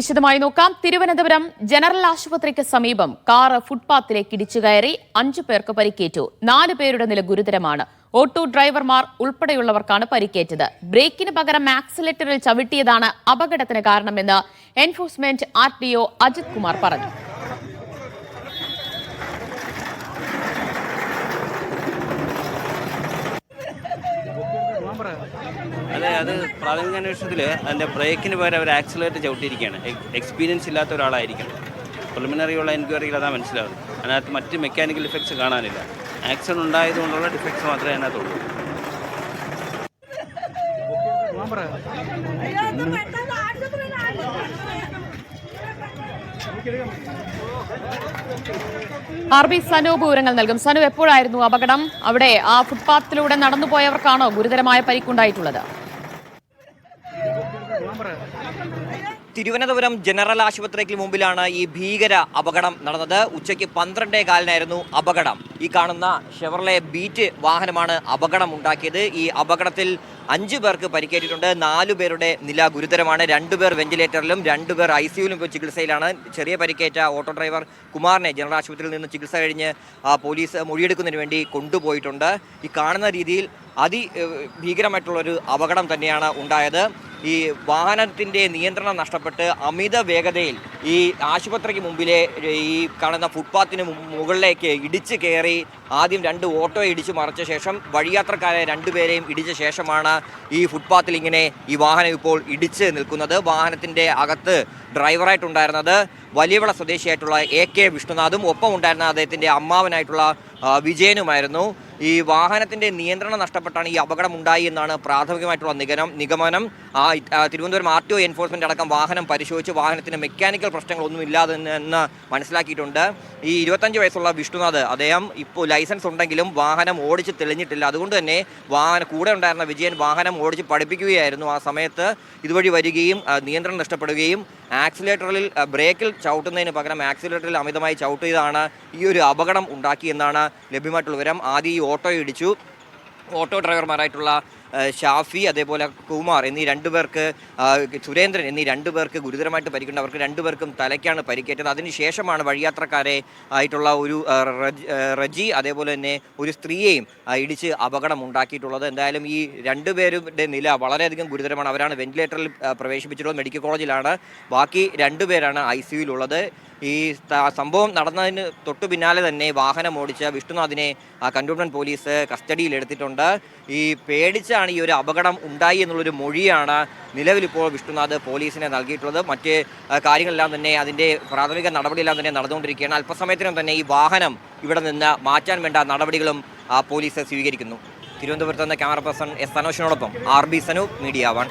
വിശദമായി നോക്കാം. തിരുവനന്തപുരം ജനറൽ ആശുപത്രിക്ക് സമീപം കാറ് ഫുട്പാത്തിലേക്ക് ഇടിച്ചു കയറി അഞ്ചു പേർക്ക് പരിക്കേറ്റു. നാല് പേരുടെ നില ഗുരുതരമാണ്. ഓട്ടോ ഡ്രൈവർമാർ ഉൾപ്പെടെയുള്ളവർക്കാണ് പരിക്കേറ്റത്. ബ്രേക്കിന് പകരം ആക്സിലേറ്ററിൽ ചവിട്ടിയതാണ് അപകടത്തിന് കാരണമെന്ന് enforcement R T O Ajith Kumar പറഞ്ഞു. അതെ അത് പ്രാഥമിക അന്വേഷണത്തിൽ അതിന്റെ ബ്രേക്കിന് പകരം അവർ ആക്സിലേറ്റ് ചവിട്ടിയിരിക്കുകയാണ്. എക്സ്പീരിയൻസ് ഇല്ലാത്ത ഒരാളായിരിക്കണം പ്രിലിമിനറി ഉള്ള എൻക്വയറിയിൽ അതാ മനസ്സിലാവുന്നത്. അതിനകത്ത് മറ്റ് മെക്കാനിക്കൽ ഇഫക്ട്സ് കാണാനില്ല. ആക്സിഡന്റ് ഉണ്ടായതുകൊണ്ടുള്ള ഡിഫക്ട്സ് മാത്രമേ അതിനകത്തുള്ളൂ. ആർ ബി സനു വിവരങ്ങൾ നൽകും. സനു എപ്പോഴായിരുന്നു അപകടം? അവിടെ ആ ഫുട്പാത്തിലൂടെ നടന്നുപോയവർക്കാണോ ഗുരുതരമായ പരിക്കുണ്ടായിട്ടുള്ളത്? തിരുവനന്തപുരം ജനറൽ ആശുപത്രിക്ക് മുമ്പിലാണ് ഈ ഭീകര അപകടം നടന്നത്. ഉച്ചയ്ക്ക് പന്ത്രണ്ടേ കാലിനായിരുന്നു അപകടം. ഈ കാണുന്ന ഷെവർലെ ബീറ്റ് വാഹനമാണ് അപകടം ഉണ്ടാക്കിയത്. ഈ അപകടത്തിൽ അഞ്ചു പേർക്ക് പരിക്കേറ്റിട്ടുണ്ട്. നാലു പേരുടെ നില ഗുരുതരമാണ്. രണ്ടുപേർ വെന്റിലേറ്ററിലും രണ്ടുപേർ ഐ സിയുലും ഇപ്പോൾ ചികിത്സയിലാണ്. ചെറിയ പരിക്കേറ്റ ഓട്ടോ ഡ്രൈവർ കുമാറിനെ ജനറൽ ആശുപത്രിയിൽ നിന്ന് ചികിത്സ കഴിഞ്ഞ് പോലീസ് മൊഴിയെടുക്കുന്നതിന് വേണ്ടി കൊണ്ടുപോയിട്ടുണ്ട്. ഈ കാണുന്ന രീതിയിൽ അതി ഭീകരമായിട്ടുള്ളൊരു അപകടം തന്നെയാണ് ഉണ്ടായത്. ഈ വാഹനത്തിന്റെ നിയന്ത്രണം നഷ്ടപ്പെട്ട് അമിത വേഗതയിൽ ഈ ആശുപത്രിക്ക് മുമ്പിലെ ഈ കാണുന്ന ഫുട്പാത്തിന് മുകളിലേക്ക് ഇടിച്ച് കയറി ആദ്യം രണ്ട് ഓട്ടോ ഇടിച്ച് മറിച്ച ശേഷം വഴിയാത്രക്കാരെ രണ്ടുപേരെയും ഇടിച്ച ശേഷമാണ് ഈ ഫുട്പാത്തിൽ ഇങ്ങനെ ഈ വാഹനം ഇപ്പോൾ ഇടിച്ച് നിൽക്കുന്നത്. വാഹനത്തിന്റെ അകത്ത് ഡ്രൈവറായിട്ടുണ്ടായിരുന്നത്. വലിയവിള സ്വദേശിയായിട്ടുള്ള എ കെ വിഷ്ണുനാഥും ഒപ്പം ഉണ്ടായിരുന്ന അദ്ദേഹത്തിന്റെ അമ്മാവനായിട്ടുള്ള വിജയനുമായിരുന്നു. ഈ വാഹനത്തിന്റെ നിയന്ത്രണം നഷ്ടപ്പെട്ടാണ് ഈ അപകടം ഉണ്ടായി എന്നാണ് പ്രാഥമികമായിട്ടുള്ള നിഗമനം നിഗമനം. ആ Thiruvananthapuram R T O enforcement അടക്കം വാഹനം പരിശോധിച്ച് വാഹനത്തിന് മെക്കാനിക്കൽ പ്രശ്നങ്ങളൊന്നും ഇല്ലാതെ എന്ന് മനസ്സിലാക്കിയിട്ടുണ്ട്. ഈ ഇരുപത്തഞ്ച് വയസ്സുള്ള വിഷ്ണുനാഥ് അദ്ദേഹം ഇപ്പോൾ ലൈസൻസ് ഉണ്ടെങ്കിലും വാഹനം ഓടിച്ച് തെളിഞ്ഞിട്ടില്ല. അതുകൊണ്ട് തന്നെ വാഹനം കൂടെ ഉണ്ടായിരുന്ന വിജയൻ വാഹനം ഓടിച്ച് പഠിപ്പിക്കുകയായിരുന്നു ആ സമയത്ത്. ഇതുവഴി വരികയും നിയന്ത്രണം നഷ്ടപ്പെടുകയും ആക്സിലേറ്ററിൽ ബ്രേക്കിൽ ചവിട്ടുന്നതിന് പകരം ആക്സിലേറ്ററിൽ അമിതമായി ചവിട്ടിയതാണ് ഈ ഒരു അപകടം ഉണ്ടാക്കിയെന്നാണ് ലഭ്യമായിട്ടുള്ള വിവരം. ആദ്യം ഈ ഓട്ടോ ഇടിച്ചു. ഓട്ടോ ഡ്രൈവർമാരായിട്ടുള്ള ഷാഫി അതേപോലെ കുമാർ എന്നീ രണ്ടുപേർക്ക് പേർക്ക് സുരേന്ദ്രൻ എന്നീ രണ്ടുപേർക്ക് ഗുരുതരമായിട്ട് പരിക്കുണ്ട്. അവർക്ക് രണ്ടുപേർക്കും തലയ്ക്കാണ് പരിക്കേറ്റത്. അതിനുശേഷമാണ് വഴിയാത്രക്കാരെ ആയിട്ടുള്ള ഒരു റജി- അതേപോലെ തന്നെ ഒരു സ്ത്രീയെയും ഇടിച്ച് അപകടം ഉണ്ടാക്കിയിട്ടുള്ളത്. എന്തായാലും ഈ രണ്ടുപേരുടെ നില വളരെയധികം ഗുരുതരമാണ്. അവരാണ് വെന്റിലേറ്ററിൽ പ്രവേശിപ്പിച്ചിട്ടുള്ളത്. മെഡിക്കൽ കോളേജിലാണ്. ബാക്കി രണ്ടുപേരാണ് ഐ സിയുള്ളത് ഈ സംഭവം നടന്നതിന് തൊട്ടു പിന്നാലെ തന്നെ വാഹനം ഓടിച്ച വിഷ്ണുനാഥിനെ കണ്ടോൺമെന്റ് പോലീസ് കസ്റ്റഡിയിൽ എടുത്തിട്ടുണ്ട് ഈ പേടിച്ചാണ് ഈ ഒരു അപകടം ഉണ്ടായി എന്നുള്ളൊരു മൊഴിയാണ് നിലവിലിപ്പോൾ വിഷ്ണുനാഥ് പോലീസിനെ നൽകിയിട്ടുള്ളത്. മറ്റ് കാര്യങ്ങളെല്ലാം തന്നെ അതിന്റെ പ്രാഥമിക നടപടിയെല്ലാം തന്നെ നടന്നുകൊണ്ടിരിക്കുകയാണ്. അല്പസമയത്തിനും തന്നെ ഈ വാഹനം ഇവിടെ നിന്ന് മാറ്റാൻ വേണ്ട നടപടികളും പോലീസ് സ്വീകരിക്കുന്നു. തിരുവനന്തപുരത്ത് നിന്ന് camera person S സനോഷിനോടൊപ്പം R B Sanu media one.